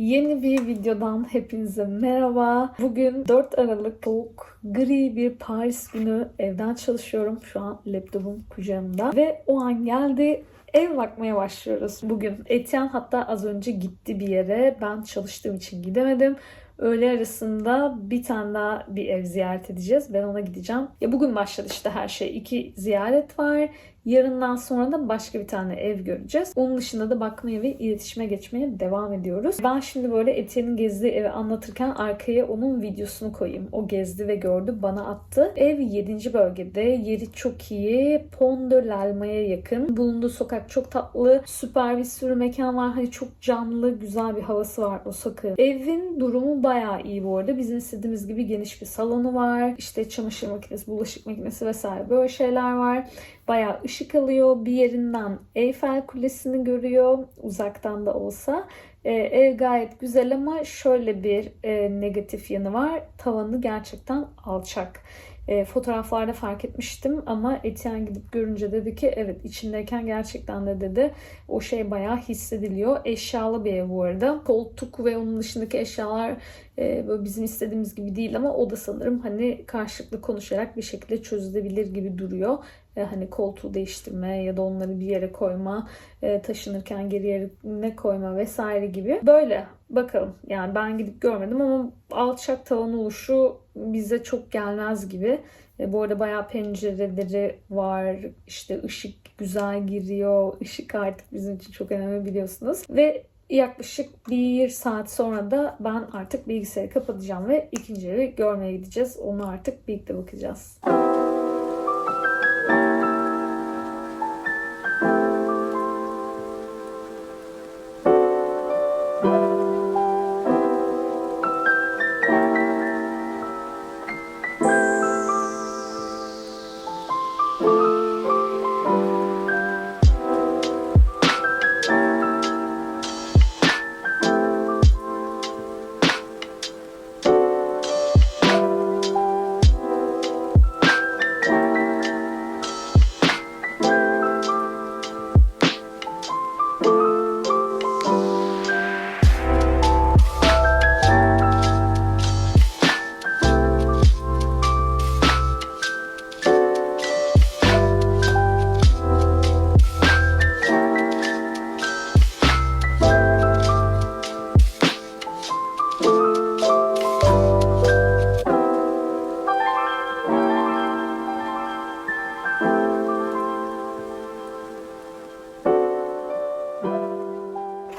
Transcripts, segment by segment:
Yeni bir videodan hepinize merhaba. Bugün 4 Aralık soğuk, gri bir Paris günü evden çalışıyorum. Şu an laptopum kucağımda ve o an geldi. Ev bakmaya başlıyoruz bugün. Etienne hatta az önce gitti bir yere. Ben çalıştığım için gidemedim. Öğle arasında bir tane daha bir ev ziyaret edeceğiz. Ben ona gideceğim. Ya bugün başladı işte her şey. İki ziyaret var. Yarından sonra da başka bir tane ev göreceğiz. Onun dışında da bakmaya ve iletişime geçmeye devam ediyoruz. Ben şimdi böyle Etienne'in gezdiği evi anlatırken arkaya onun videosunu koyayım. O gezdi ve gördü bana attı. Ev 7. bölgede. Yeri çok iyi. Pont de l'Alma'ya yakın. Bulunduğu sokak çok tatlı. Süper bir sürü mekan var. Hani çok canlı, güzel bir havası var o sokağın. Evin durumu bayağı iyi bu arada. Bizim istediğimiz gibi geniş bir salonu var. İşte çamaşır makinesi, bulaşık makinesi vesaire böyle şeyler var. Bayağı ışık alıyor. Bir yerinden Eyfel Kulesi'ni görüyor. Uzaktan da olsa. Ee, ev gayet güzel ama şöyle bir e, negatif yanı var. Tavanı gerçekten alçak. E, fotoğraflarda fark etmiştim ama Etienne gidip görünce dedi ki evet içindeyken gerçekten de dedi o şey bayağı hissediliyor. Eşyalı bir ev bu arada. Koltuk ve onun dışındaki eşyalar e, böyle bizim istediğimiz gibi değil ama o da sanırım hani karşılıklı konuşarak bir şekilde çözülebilir gibi duruyor. E, hani koltuğu değiştirme ya da onları bir yere koyma, e, taşınırken geri yerine koyma vesaire gibi. Böyle bakalım. Yani ben gidip görmedim ama alçak tavan oluşu bize çok gelmez gibi. E, bu arada bayağı pencereleri var. İşte ışık güzel giriyor. Işık artık bizim için çok önemli biliyorsunuz. Ve yaklaşık bir saat sonra da ben artık bilgisayarı kapatacağım ve ikinci evi görmeye gideceğiz. Onu artık birlikte bakacağız.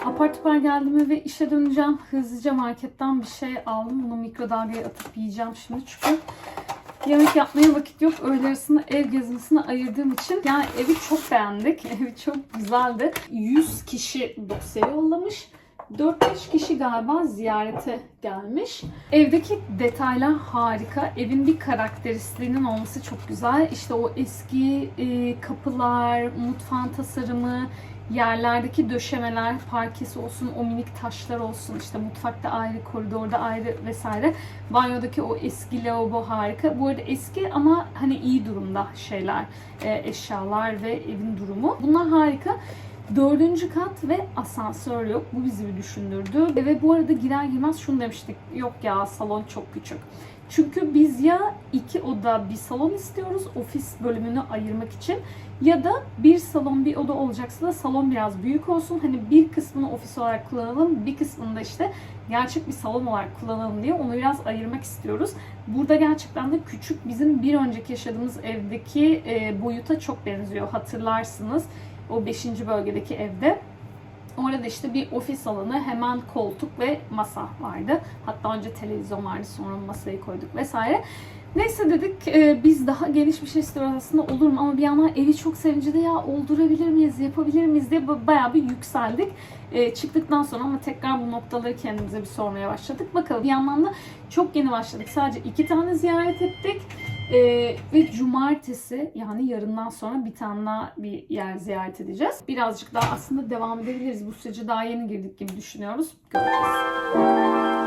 Apar topar geldim ve işe döneceğim. Hızlıca marketten bir şey aldım. Bunu mikrodalgaya atıp yiyeceğim şimdi çünkü yemek yapmaya vakit yok. Öğle arasında ev gezintisine ayırdığım için. Yani evi çok beğendik. Evi çok güzeldi. 100 kişi dosya yollamış. 4-5 kişi galiba ziyarete gelmiş. Evdeki detaylar harika. Evin bir karakteristiğinin olması çok güzel. İşte o eski e, kapılar, mutfağın tasarımı, yerlerdeki döşemeler, parkesi olsun, o minik taşlar olsun, işte mutfakta ayrı, koridorda ayrı vesaire. Banyodaki o eski lavabo harika. Bu arada eski ama hani iyi durumda şeyler, e, eşyalar ve evin durumu. Bunlar harika. Dördüncü kat ve asansör yok. Bu bizi bir düşündürdü. Ve bu arada girer girmez şunu demiştik. Yok ya salon çok küçük. Çünkü biz ya iki oda bir salon istiyoruz ofis bölümünü ayırmak için ya da bir salon bir oda olacaksa da salon biraz büyük olsun. Hani bir kısmını ofis olarak kullanalım, bir kısmını da işte gerçek bir salon olarak kullanalım diye onu biraz ayırmak istiyoruz. Burada gerçekten de küçük bizim bir önceki yaşadığımız evdeki boyuta çok benziyor hatırlarsınız. O 5. bölgedeki evde. Orada işte bir ofis alanı, hemen koltuk ve masa vardı. Hatta önce televizyon vardı, sonra masayı koyduk vesaire. Neyse dedik e, biz daha geniş bir şey istiyoruz aslında olur mu ama bir yandan evi çok sevince de ya oldurabilir miyiz, yapabilir miyiz diye bayağı bir yükseldik. E, çıktıktan sonra ama tekrar bu noktaları kendimize bir sormaya başladık. Bakalım bir yandan da çok yeni başladık. Sadece iki tane ziyaret ettik. Ee, ve cumartesi yani yarından sonra bir tane daha bir yer ziyaret edeceğiz. Birazcık daha aslında devam edebiliriz. Bu sürece daha yeni girdik gibi düşünüyoruz. Göreceğiz.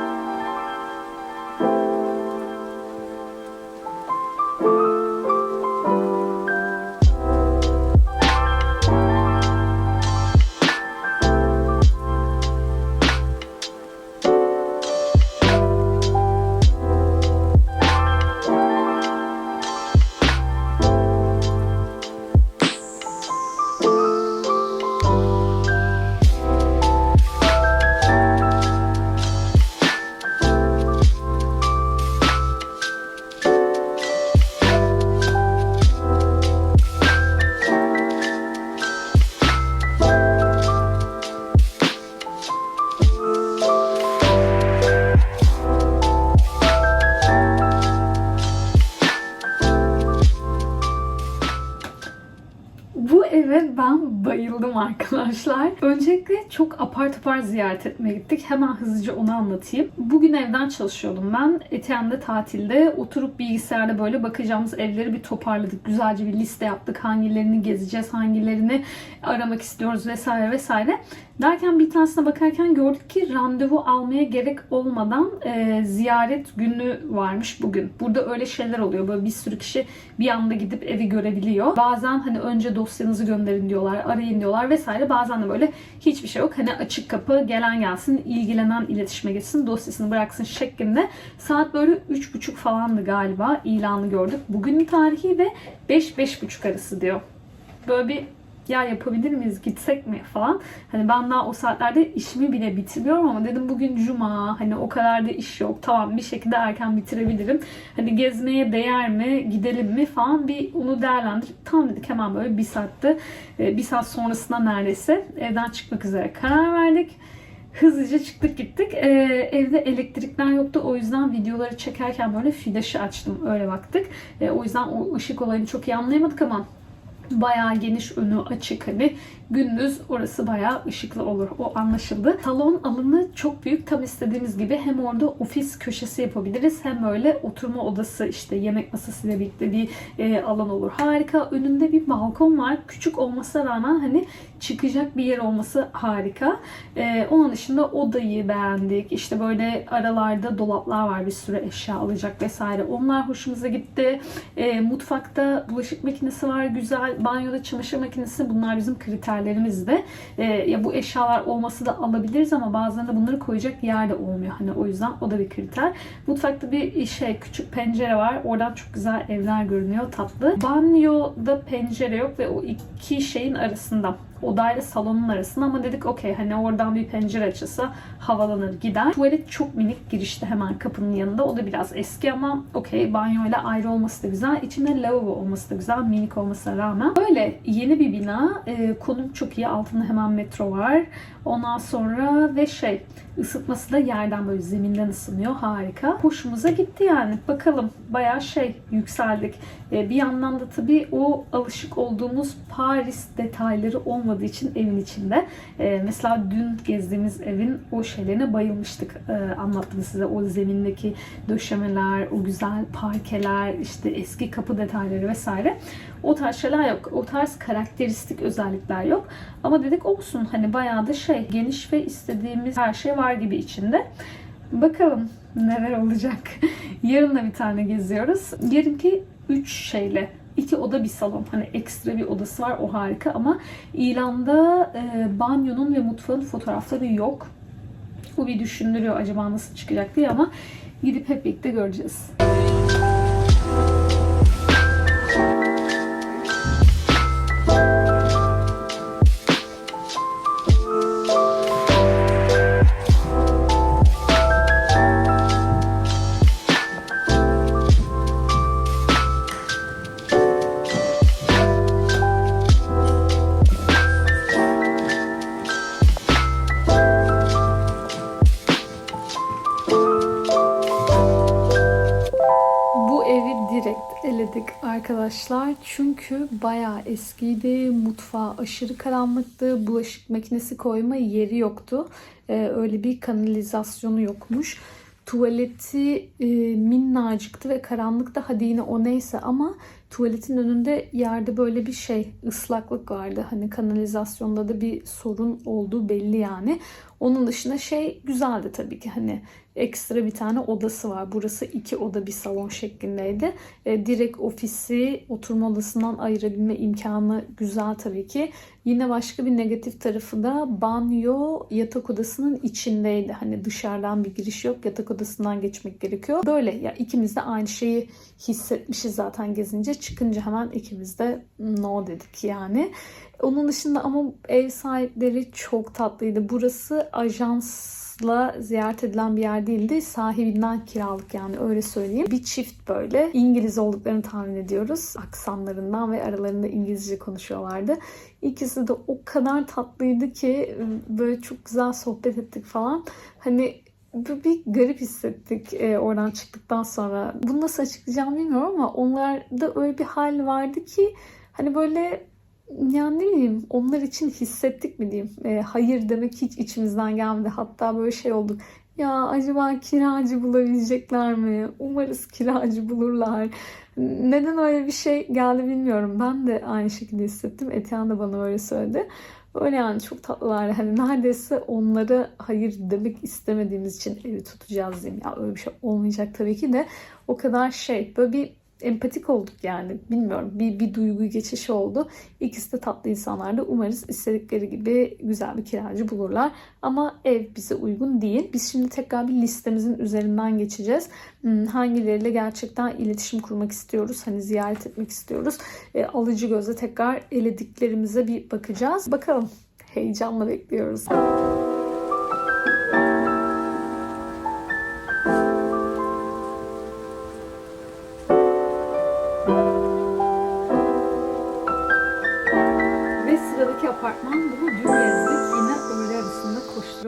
Çok apar topar ziyaret etmeye gittik. Hemen hızlıca onu anlatayım. Bugün evden çalışıyordum ben. Etiyen'de tatilde oturup bilgisayarda böyle bakacağımız evleri bir toparladık. Güzelce bir liste yaptık. Hangilerini gezeceğiz, hangilerini aramak istiyoruz vesaire vesaire. Derken bir tanesine bakarken gördük ki randevu almaya gerek olmadan e, ziyaret günü varmış bugün. Burada öyle şeyler oluyor. Böyle bir sürü kişi bir anda gidip evi görebiliyor. Bazen hani önce dosyanızı gönderin diyorlar, arayın diyorlar vesaire. Bazen de böyle hiçbir şey yok. Hani açık kapı gelen gelsin, ilgilenen iletişime geçsin, dosyasını bıraksın şeklinde. Saat böyle 3.30 falandı galiba ilanı gördük. Bugünün tarihi ve 5-5.30 arası diyor. Böyle bir ya yapabilir miyiz gitsek mi falan. Hani ben daha o saatlerde işimi bile bitirmiyorum ama dedim bugün cuma hani o kadar da iş yok. Tamam bir şekilde erken bitirebilirim. Hani gezmeye değer mi gidelim mi falan bir onu değerlendirip tam dedik hemen böyle bir saatte bir saat sonrasında neredeyse evden çıkmak üzere karar verdik. Hızlıca çıktık gittik. Ee, evde elektrikler yoktu. O yüzden videoları çekerken böyle flaşı açtım. Öyle baktık. Ee, o yüzden o ışık olayını çok iyi anlayamadık ama bayağı geniş önü açık hani gündüz orası bayağı ışıklı olur. O anlaşıldı. Salon alanı çok büyük. Tam istediğimiz gibi hem orada ofis köşesi yapabiliriz hem böyle oturma odası işte yemek masasıyla birlikte bir e, alan olur. Harika. Önünde bir balkon var. Küçük olmasına rağmen hani çıkacak bir yer olması harika. E, onun dışında odayı beğendik. İşte böyle aralarda dolaplar var. Bir sürü eşya alacak vesaire. Onlar hoşumuza gitti. E, mutfakta bulaşık makinesi var. Güzel. Banyoda çamaşır makinesi. Bunlar bizim kriterlerimizde. E, ya bu eşyalar olması da alabiliriz ama bazen de bunları koyacak yer de olmuyor. Hani o yüzden o da bir kriter. Mutfakta bir şey küçük pencere var. Oradan çok güzel evler görünüyor. Tatlı. Banyoda pencere yok ve o iki şeyin arasında odayla salonun arasında ama dedik okey hani oradan bir pencere açılsa havalanır gider. Tuvalet çok minik girişte hemen kapının yanında. O da biraz eski ama okey banyoyla ayrı olması da güzel. İçinde lavabo olması da güzel minik olmasına rağmen. Böyle yeni bir bina. E, konum çok iyi. Altında hemen metro var. Ondan sonra ve şey ısıtması da yerden böyle zeminden ısınıyor. Harika. Hoşumuza gitti yani. Bakalım bayağı şey yükseldik. E, bir yandan da tabii o alışık olduğumuz Paris detayları olmadığı için evin içinde. E, mesela dün gezdiğimiz evin o şeylerine bayılmıştık. E, anlattım size o zemindeki döşemeler, o güzel parkeler, işte eski kapı detayları vesaire. O tarz şeyler yok. O tarz karakteristik özellikler yok. Ama dedik olsun hani bayağı da şey geniş ve istediğimiz her şey var gibi içinde. Bakalım neler olacak. Yarın da bir tane geziyoruz. Yarınki 3 şeyle iki oda bir salon. Hani ekstra bir odası var o harika ama ilanda e, banyonun ve mutfağın fotoğrafları yok. Bu bir düşündürüyor acaba nasıl çıkacak diye ama gidip hep birlikte göreceğiz. Arkadaşlar. Çünkü bayağı eskiydi. Mutfağı aşırı karanlıktı. Bulaşık makinesi koyma yeri yoktu. Ee, öyle bir kanalizasyonu yokmuş. Tuvaleti e, minnacıktı ve karanlıkta hadi yine o neyse ama tuvaletin önünde yerde böyle bir şey ıslaklık vardı. Hani kanalizasyonda da bir sorun olduğu belli yani. Onun dışında şey güzeldi tabii ki hani ekstra bir tane odası var. Burası iki oda bir salon şeklindeydi. E, direkt ofisi oturma odasından ayırabilme imkanı güzel tabii ki. Yine başka bir negatif tarafı da banyo yatak odasının içindeydi. Hani dışarıdan bir giriş yok. Yatak odasından geçmek gerekiyor. Böyle ya ikimiz de aynı şeyi hissetmişiz zaten gezince. Çıkınca hemen ikimiz de no dedik yani. Onun dışında ama ev sahipleri çok tatlıydı. Burası ajansla ziyaret edilen bir yer değildi. Sahibinden kiralık yani öyle söyleyeyim. Bir çift böyle İngiliz olduklarını tahmin ediyoruz. Aksanlarından ve aralarında İngilizce konuşuyorlardı. İkisi de o kadar tatlıydı ki böyle çok güzel sohbet ettik falan. Hani bir garip hissettik e, oradan çıktıktan sonra. Bunu nasıl açıklayacağım bilmiyorum ama onlarda öyle bir hal vardı ki hani böyle yani ne bileyim onlar için hissettik mi diyeyim. E, hayır demek hiç içimizden gelmedi. Hatta böyle şey olduk. Ya acaba kiracı bulabilecekler mi? Umarız kiracı bulurlar. Neden öyle bir şey geldi bilmiyorum. Ben de aynı şekilde hissettim. Etiyen de bana öyle söyledi. Öyle yani çok tatlılar. Hani neredeyse onlara hayır demek istemediğimiz için evi tutacağız diyeyim. Ya öyle bir şey olmayacak tabii ki de. O kadar şey böyle bir empatik olduk yani. Bilmiyorum. Bir, bir duygu geçişi oldu. İkisi de tatlı insanlardı. Umarız istedikleri gibi güzel bir kiracı bulurlar. Ama ev bize uygun değil. Biz şimdi tekrar bir listemizin üzerinden geçeceğiz. Hmm, Hangileriyle gerçekten iletişim kurmak istiyoruz. Hani ziyaret etmek istiyoruz. E, alıcı gözle tekrar elediklerimize bir bakacağız. Bakalım. Heyecanla bekliyoruz.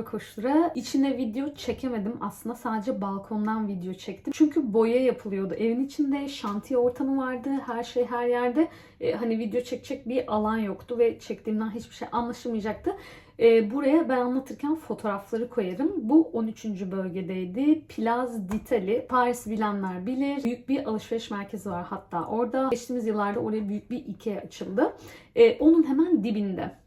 Koştura koştura. İçine video çekemedim. Aslında sadece balkondan video çektim. Çünkü boya yapılıyordu. Evin içinde şantiye ortamı vardı. Her şey her yerde. Ee, hani video çekecek bir alan yoktu ve çektiğimden hiçbir şey anlaşılmayacaktı. Ee, buraya ben anlatırken fotoğrafları koyarım. Bu 13. bölgedeydi. Plaz d'Italie. Paris bilenler bilir. Büyük bir alışveriş merkezi var hatta orada. Geçtiğimiz yıllarda oraya büyük bir Ikea açıldı. Ee, onun hemen dibinde.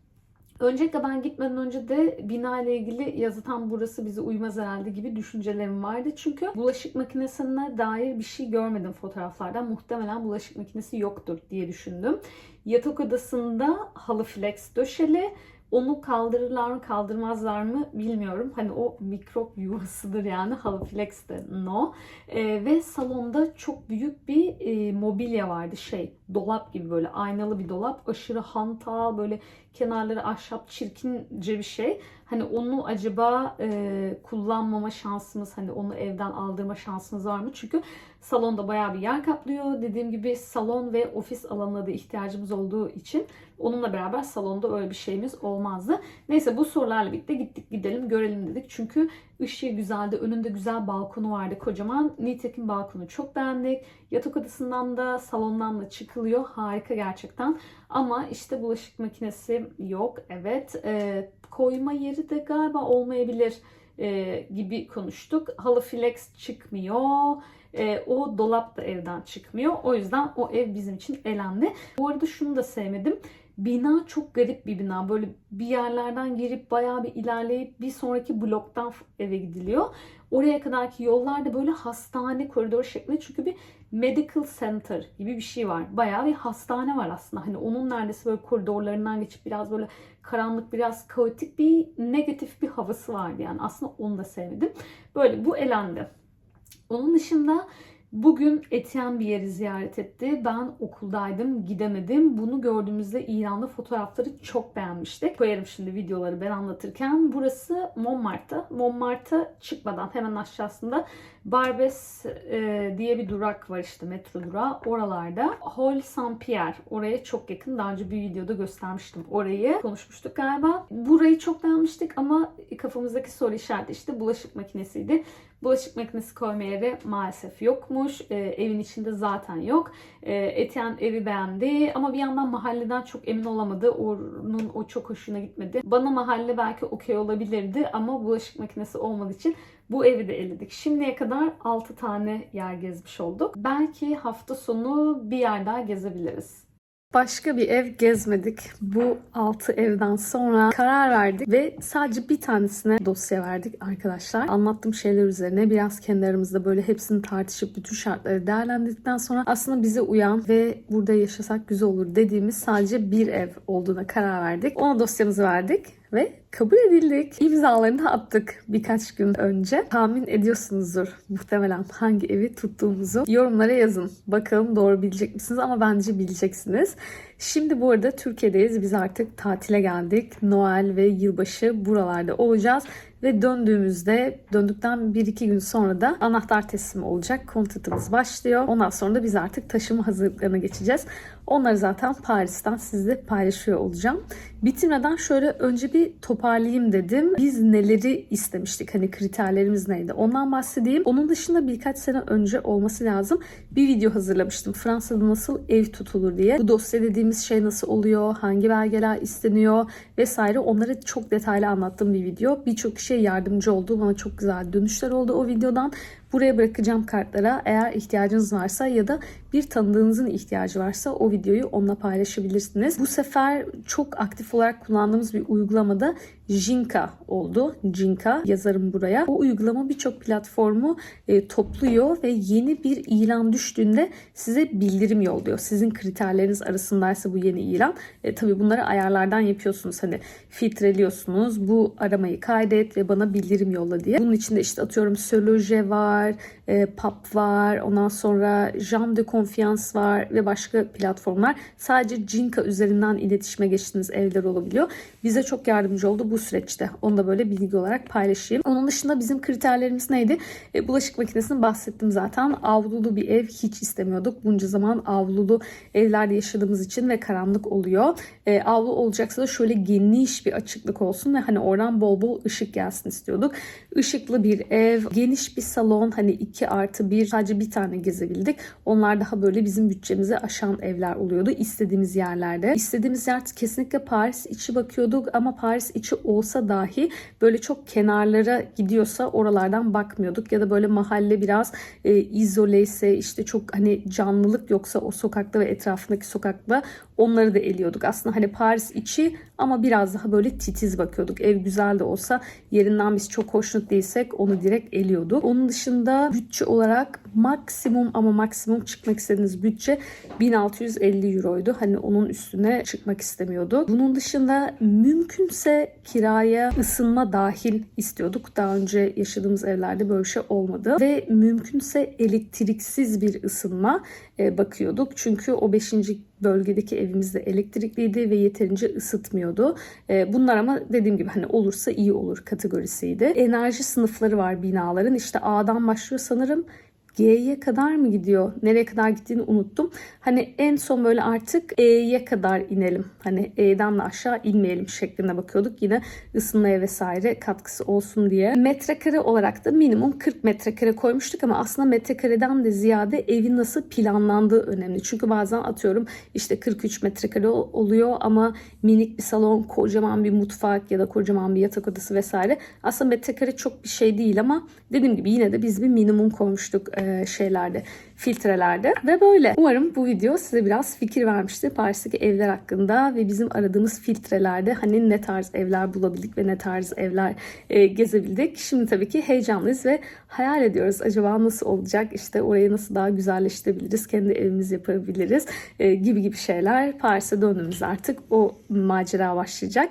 Öncelikle ben gitmeden önce de bina ile ilgili yazı tam burası bize uymaz herhalde gibi düşüncelerim vardı. Çünkü bulaşık makinesine dair bir şey görmedim fotoğraflardan. Muhtemelen bulaşık makinesi yoktur diye düşündüm. Yatak odasında halı flex döşeli. Onu kaldırırlar mı kaldırmazlar mı bilmiyorum. Hani o mikrop yuvasıdır yani halı flex de no. Ee, ve salonda çok büyük bir e, mobilya vardı şey dolap gibi böyle aynalı bir dolap. Aşırı hantal böyle kenarları ahşap çirkince bir şey. Hani onu acaba e, kullanmama şansımız hani onu evden aldırma şansımız var mı? Çünkü salonda bayağı bir yer kaplıyor. Dediğim gibi salon ve ofis alanına da ihtiyacımız olduğu için onunla beraber salonda öyle bir şeyimiz olmazdı. Neyse bu sorularla birlikte gittik gidelim görelim dedik. Çünkü ışığı güzeldi. Önünde güzel balkonu vardı kocaman. Nitekim balkonu çok beğendik. Yatak odasından da salondan da çıkılıyor. Harika gerçekten. Ama işte bulaşık makinesi yok. Evet. Ee, koyma yeri de galiba olmayabilir e, gibi konuştuk. Halı flex çıkmıyor. E, o dolap da evden çıkmıyor. O yüzden o ev bizim için elendi. Bu arada şunu da sevmedim. Bina çok garip bir bina. Böyle bir yerlerden girip bayağı bir ilerleyip bir sonraki bloktan eve gidiliyor. Oraya kadarki yollar da böyle hastane koridoru şeklinde. Çünkü bir medical center gibi bir şey var. Bayağı bir hastane var aslında. Hani onun neredeyse böyle koridorlarından geçip biraz böyle karanlık, biraz kaotik bir negatif bir havası vardı. Yani aslında onu da sevmedim. Böyle bu elendi. Onun dışında Bugün Etienne bir yeri ziyaret etti. Ben okuldaydım, gidemedim. Bunu gördüğümüzde İran'da fotoğrafları çok beğenmiştik. Koyarım şimdi videoları ben anlatırken. Burası Montmartre. Montmartre çıkmadan hemen aşağısında Barbès e, diye bir durak var işte metro durağı. Oralarda Hall Saint-Pierre. Oraya çok yakın. Daha önce bir videoda göstermiştim orayı. Konuşmuştuk galiba. Burayı çok beğenmiştik ama kafamızdaki soru işareti işte bulaşık makinesiydi. Bulaşık makinesi koyma yeri maalesef yokmuş. E, evin içinde zaten yok. E, Etienne evi beğendi ama bir yandan mahalleden çok emin olamadı. Onun o çok hoşuna gitmedi. Bana mahalle belki okey olabilirdi ama bulaşık makinesi olmadığı için bu evi de eledik. Şimdiye kadar 6 tane yer gezmiş olduk. Belki hafta sonu bir yer daha gezebiliriz. Başka bir ev gezmedik. Bu 6 evden sonra karar verdik ve sadece bir tanesine dosya verdik arkadaşlar. Anlattığım şeyler üzerine biraz kendi aramızda böyle hepsini tartışıp bütün şartları değerlendirdikten sonra aslında bize uyan ve burada yaşasak güzel olur dediğimiz sadece bir ev olduğuna karar verdik. Ona dosyamızı verdik ve kabul edildik. İmzalarını attık birkaç gün önce. Tahmin ediyorsunuzdur muhtemelen hangi evi tuttuğumuzu. Yorumlara yazın. Bakalım doğru bilecek misiniz ama bence bileceksiniz. Şimdi bu arada Türkiye'deyiz. Biz artık tatile geldik. Noel ve yılbaşı buralarda olacağız. Ve döndüğümüzde, döndükten 1-2 gün sonra da anahtar teslimi olacak. Kontratımız başlıyor. Ondan sonra da biz artık taşıma hazırlıklarına geçeceğiz. Onları zaten Paris'ten sizle paylaşıyor olacağım. Bitirmeden şöyle önce bir toparlayayım dedim. Biz neleri istemiştik? Hani kriterlerimiz neydi? Ondan bahsedeyim. Onun dışında birkaç sene önce olması lazım. Bir video hazırlamıştım. Fransa'da nasıl ev tutulur diye. Bu dosya dediğimiz şey nasıl oluyor? Hangi belgeler isteniyor? Vesaire. Onları çok detaylı anlattığım bir video. Birçok kişiye yardımcı oldu. Bana çok güzel dönüşler oldu o videodan. Buraya bırakacağım kartlara eğer ihtiyacınız varsa ya da bir tanıdığınızın ihtiyacı varsa o videoyu onunla paylaşabilirsiniz. Bu sefer çok aktif olarak kullandığımız bir uygulamada Jinka oldu. Jinka yazarım buraya. O uygulama birçok platformu e, topluyor ve yeni bir ilan düştüğünde size bildirim yolluyor. Sizin kriterleriniz arasındaysa bu yeni ilan. E, tabii bunları ayarlardan yapıyorsunuz. Hani filtreliyorsunuz. Bu aramayı kaydet ve bana bildirim yolla diye. Bunun içinde işte atıyorum Soloje var, var e, Pap var, ondan sonra Jam de Confiance var ve başka platformlar. Sadece Jinka üzerinden iletişime geçtiğiniz evler olabiliyor. Bize çok yardımcı oldu bu süreçte. Onu da böyle bilgi olarak paylaşayım. Onun dışında bizim kriterlerimiz neydi? E, bulaşık makinesini bahsettim zaten. Avlulu bir ev hiç istemiyorduk. Bunca zaman avlulu evlerde yaşadığımız için ve karanlık oluyor. E, avlu olacaksa da şöyle geniş bir açıklık olsun ve hani oradan bol bol ışık gelsin istiyorduk. Işıklı bir ev, geniş bir salon hani 2 artı 1 sadece bir tane gezebildik. Onlar daha böyle bizim bütçemizi aşan evler oluyordu istediğimiz yerlerde. İstediğimiz yer kesinlikle Paris içi bakıyorduk ama Paris içi olsa dahi böyle çok kenarlara gidiyorsa oralardan bakmıyorduk ya da böyle mahalle biraz e, izoleyse işte çok hani canlılık yoksa o sokakta ve etrafındaki sokakta onları da eliyorduk. Aslında hani Paris içi ama biraz daha böyle titiz bakıyorduk. Ev güzel de olsa yerinden biz çok hoşnut değilsek onu direkt eliyorduk. Onun dışında bütçe olarak maksimum ama maksimum çıkmak istediğiniz bütçe 1650 euroydu. Hani onun üstüne çıkmak istemiyorduk. Bunun dışında mümkünse kiraya ısınma dahil istiyorduk. Daha önce yaşadığımız evlerde böyle şey olmadı. Ve mümkünse elektriksiz bir ısınma bakıyorduk. Çünkü o 5. bölgedeki evimiz de elektrikliydi ve yeterince ısıtmıyordu. E, bunlar ama dediğim gibi hani olursa iyi olur kategorisiydi. Enerji sınıfları var binaların. İşte A'dan başlıyor sanırım. G'ye kadar mı gidiyor? Nereye kadar gittiğini unuttum. Hani en son böyle artık E'ye kadar inelim. Hani E'den de aşağı inmeyelim şeklinde bakıyorduk. Yine ısınmaya vesaire katkısı olsun diye. Metrekare olarak da minimum 40 metrekare koymuştuk ama aslında metrekareden de ziyade evin nasıl planlandığı önemli. Çünkü bazen atıyorum işte 43 metrekare oluyor ama minik bir salon, kocaman bir mutfak ya da kocaman bir yatak odası vesaire. Aslında metrekare çok bir şey değil ama dediğim gibi yine de biz bir minimum koymuştuk e, şeylerde, filtrelerde ve böyle. Umarım bu video size biraz fikir vermiştir Paris'teki evler hakkında ve bizim aradığımız filtrelerde hani ne tarz evler bulabildik ve ne tarz evler e, gezebildik. Şimdi tabii ki heyecanlıyız ve hayal ediyoruz acaba nasıl olacak işte orayı nasıl daha güzelleştirebiliriz, kendi evimiz yapabiliriz e, gibi gibi şeyler. Paris'e döndüğümüzde artık o macera başlayacak.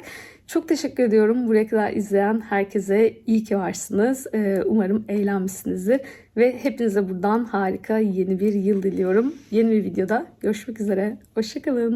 Çok teşekkür ediyorum buraya kadar izleyen herkese. iyi ki varsınız. Ee, Umarım eğlenmişsinizdir. Ve hepinize buradan harika yeni bir yıl diliyorum. Yeni bir videoda görüşmek üzere. Hoşçakalın.